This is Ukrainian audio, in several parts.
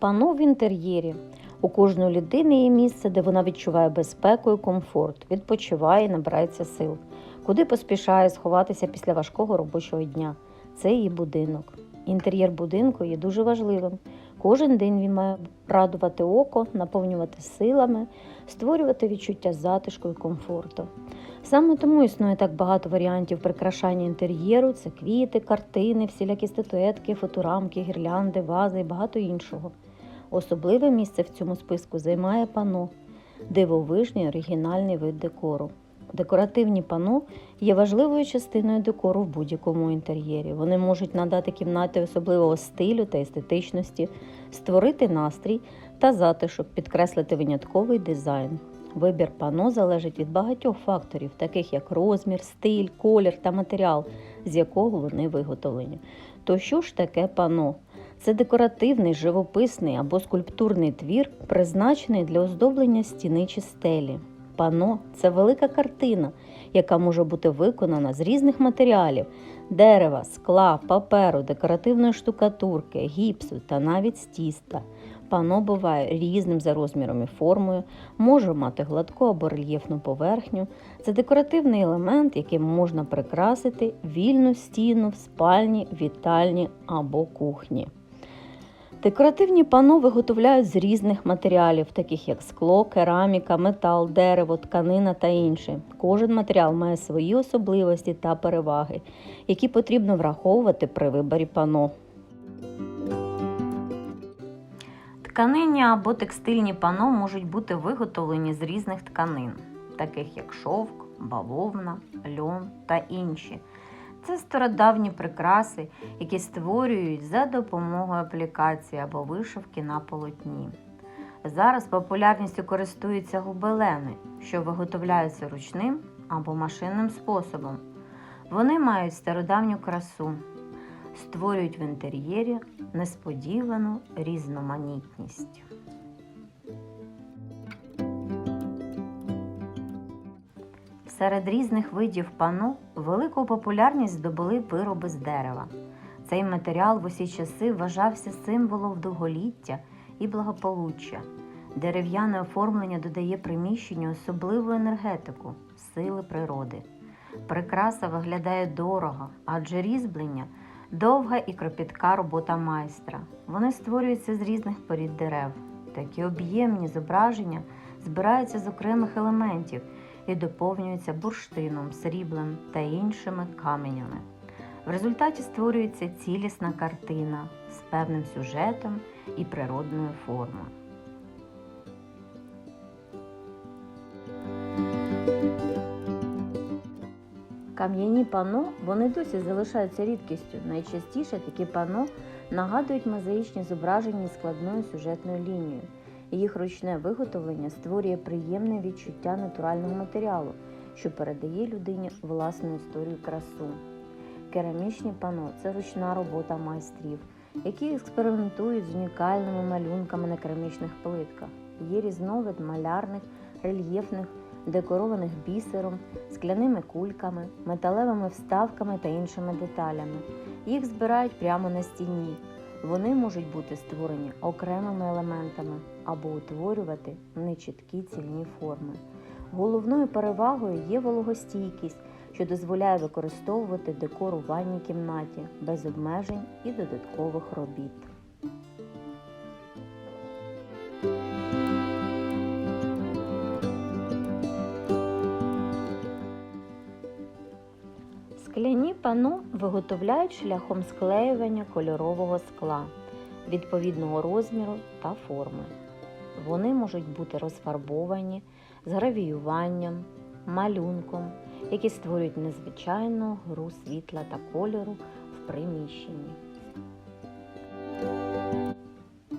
Пано в інтер'єрі. У кожної людини є місце, де вона відчуває безпеку і комфорт, відпочиває і набирається сил, куди поспішає сховатися після важкого робочого дня. Це її будинок. Інтер'єр будинку є дуже важливим. Кожен день він має радувати око, наповнювати силами, створювати відчуття затишку і комфорту. Саме тому існує так багато варіантів прикрашання інтер'єру: це квіти, картини, всілякі статуетки, фоторамки, гірлянди, вази і багато іншого. Особливе місце в цьому списку займає пано дивовижний оригінальний вид декору. Декоративні пано є важливою частиною декору в будь-якому інтер'єрі. Вони можуть надати кімнаті особливого стилю та естетичності, створити настрій та затишок, підкреслити винятковий дизайн. Вибір пано залежить від багатьох факторів, таких як розмір, стиль, колір та матеріал, з якого вони виготовлені. То що ж таке пано? Це декоративний, живописний або скульптурний твір, призначений для оздоблення стіни чи стелі. Пано це велика картина, яка може бути виконана з різних матеріалів: дерева, скла, паперу, декоративної штукатурки, гіпсу та навіть з тіста. Пано буває різним за розміром і формою, може мати гладку або рельєфну поверхню. Це декоративний елемент, яким можна прикрасити вільну стіну в спальні, вітальні або кухні. Декоративні пано виготовляють з різних матеріалів, таких як скло, кераміка, метал, дерево, тканина та інше. Кожен матеріал має свої особливості та переваги, які потрібно враховувати при виборі пано. Тканинні або текстильні пано можуть бути виготовлені з різних тканин, таких як шовк, бавовна, льон та інші. Це стародавні прикраси, які створюють за допомогою аплікації або вишивки на полотні. Зараз популярністю користуються гобелени, що виготовляються ручним або машинним способом. Вони мають стародавню красу, створюють в інтер'єрі несподівану різноманітність. Серед різних видів пано велику популярність здобули вироби з дерева. Цей матеріал в усі часи вважався символом довголіття і благополуччя. Дерев'яне оформлення додає приміщенню особливу енергетику, сили природи. Прикраса виглядає дорого, адже різьблення довга і кропітка робота майстра. Вони створюються з різних порід дерев. Такі об'ємні зображення збираються з окремих елементів і доповнюються бурштином, сріблем та іншими каменями. В результаті створюється цілісна картина з певним сюжетом і природною формою. Кам'яні пано вони досі залишаються рідкістю. Найчастіше такі пано нагадують мозаїчні зображення складною сюжетною лінією. Їх ручне виготовлення створює приємне відчуття натурального матеріалу, що передає людині власну історію красу. Керамічні пано це ручна робота майстрів, які експериментують з унікальними малюнками на керамічних плитках. Є різновид малярних, рельєфних, декорованих бісером, скляними кульками, металевими вставками та іншими деталями. Їх збирають прямо на стіні. Вони можуть бути створені окремими елементами або утворювати нечіткі цільні форми. Головною перевагою є вологостійкість, що дозволяє використовувати декор у ванній кімнаті без обмежень і додаткових робіт. Пано виготовляють шляхом склеювання кольорового скла відповідного розміру та форми. Вони можуть бути розфарбовані з гравіюванням, малюнком, які створюють незвичайну гру світла та кольору в приміщенні.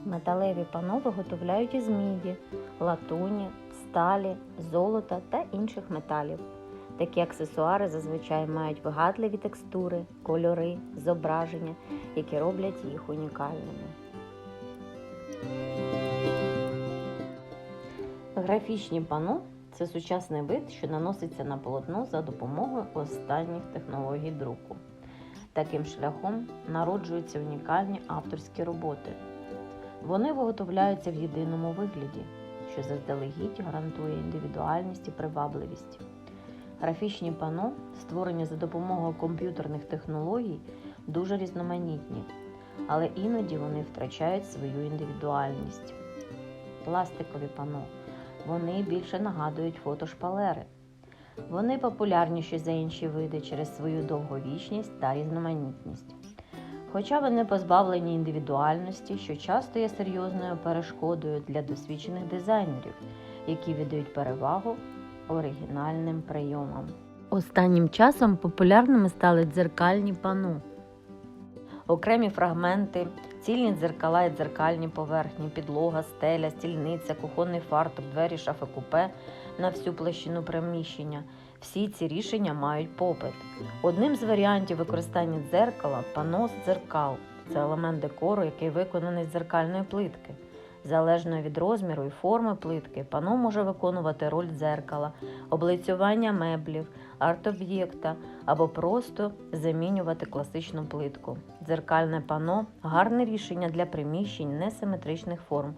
Металеві пано виготовляють із міді, латуні, сталі, золота та інших металів. Такі аксесуари зазвичай мають вигадливі текстури, кольори, зображення, які роблять їх унікальними. Графічні пано це сучасний вид, що наноситься на полотно за допомогою останніх технологій друку. Таким шляхом народжуються унікальні авторські роботи. Вони виготовляються в єдиному вигляді, що заздалегідь гарантує індивідуальність і привабливість. Графічні пано, створені за допомогою комп'ютерних технологій, дуже різноманітні, але іноді вони втрачають свою індивідуальність. Пластикові пано. Вони більше нагадують фотошпалери. Вони популярніші за інші види через свою довговічність та різноманітність. Хоча вони позбавлені індивідуальності, що часто є серйозною перешкодою для досвідчених дизайнерів, які віддають перевагу оригінальним прийомам. Останнім часом популярними стали дзеркальні пано. Окремі фрагменти, цільні дзеркала і дзеркальні поверхні, підлога, стеля, стільниця, кухонний фартук, двері, шафи купе на всю площину приміщення. Всі ці рішення мають попит. Одним з варіантів використання дзеркала пано з дзеркал. Це елемент декору, який виконаний з дзеркальної плитки. Залежно від розміру і форми плитки, пано може виконувати роль дзеркала, облицювання меблів, арт-об'єкта або просто замінювати класичну плитку. Дзеркальне пано гарне рішення для приміщень несиметричних форм.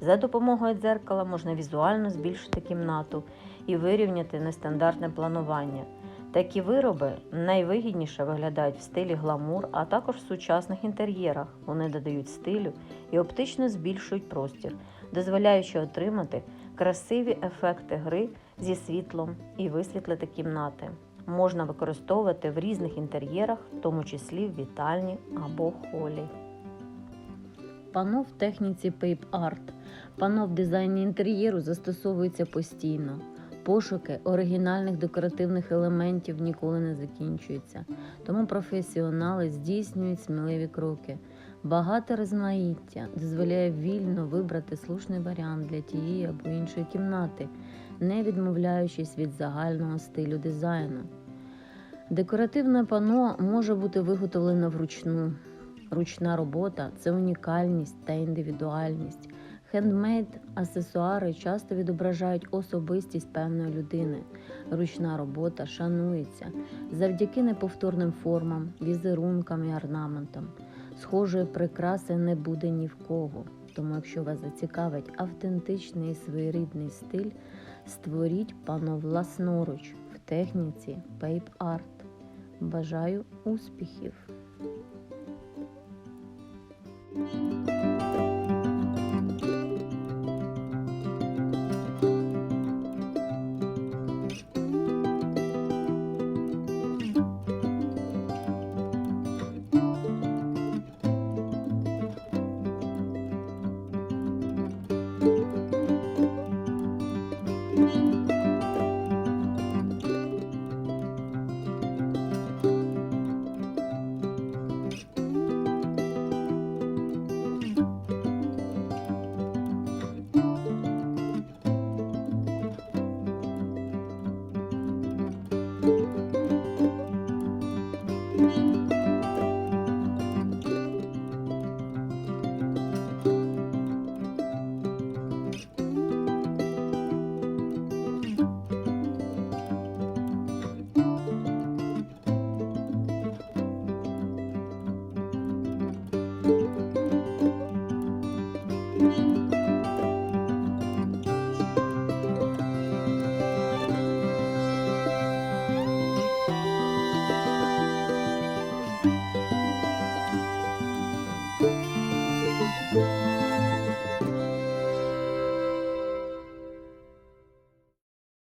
За допомогою дзеркала можна візуально збільшити кімнату і вирівняти нестандартне планування. Такі вироби найвигідніше виглядають в стилі гламур, а також в сучасних інтер'єрах. Вони додають стилю і оптично збільшують простір, дозволяючи отримати красиві ефекти гри зі світлом і висвітлити кімнати. Можна використовувати в різних інтер'єрах, в тому числі в вітальні або холі. Пано в техніці Pape Art. Пано в дизайні інтер'єру застосовується постійно. Пошуки оригінальних декоративних елементів ніколи не закінчуються, тому професіонали здійснюють сміливі кроки. Багате розмаїття дозволяє вільно вибрати слушний варіант для тієї або іншої кімнати, не відмовляючись від загального стилю дизайну. Декоративне пано може бути виготовлено вручну. Ручна робота це унікальність та індивідуальність. Хендмейд аксесуари часто відображають особистість певної людини. Ручна робота шанується завдяки неповторним формам, візерункам і орнаментам. Схожої прикраси не буде ні в кого. Тому, якщо вас зацікавить автентичний і своєрідний стиль, створіть пано власноруч в техніці Pape Art. Бажаю успіхів!